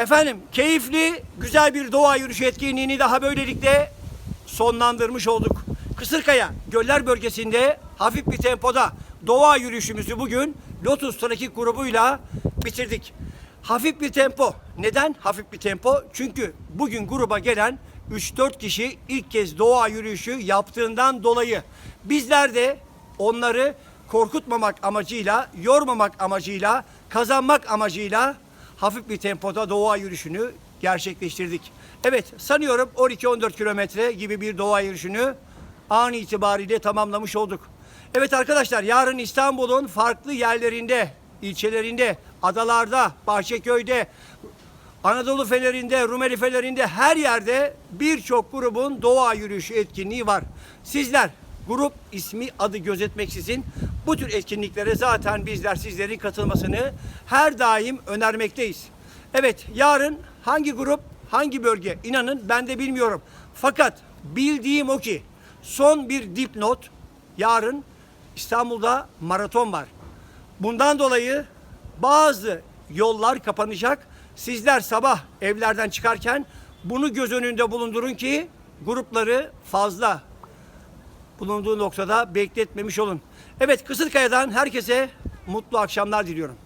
Efendim keyifli, güzel bir doğa yürüyüşü etkinliğini daha böylelikle sonlandırmış olduk. Kısırkaya Göller bölgesinde hafif bir tempoda doğa yürüyüşümüzü bugün Lotus Trakik grubuyla bitirdik. Hafif bir tempo. Neden hafif bir tempo? Çünkü bugün gruba gelen 3-4 kişi ilk kez doğa yürüyüşü yaptığından dolayı bizler de onları korkutmamak amacıyla, yormamak amacıyla, kazanmak amacıyla hafif bir tempoda doğa yürüyüşünü gerçekleştirdik. Evet sanıyorum 12-14 kilometre gibi bir doğa yürüyüşünü an itibariyle tamamlamış olduk. Evet arkadaşlar yarın İstanbul'un farklı yerlerinde, ilçelerinde, adalarda, Bahçeköy'de, Anadolu Fener'inde, Rumeli Fener'inde her yerde birçok grubun doğa yürüyüşü etkinliği var. Sizler grup ismi adı gözetmeksizin bu tür etkinliklere zaten bizler sizlerin katılmasını her daim önermekteyiz. Evet yarın hangi grup hangi bölge inanın ben de bilmiyorum. Fakat bildiğim o ki son bir dipnot yarın İstanbul'da maraton var. Bundan dolayı bazı yollar kapanacak. Sizler sabah evlerden çıkarken bunu göz önünde bulundurun ki grupları fazla bulunduğu noktada bekletmemiş olun. Evet Kısırkaya'dan herkese mutlu akşamlar diliyorum.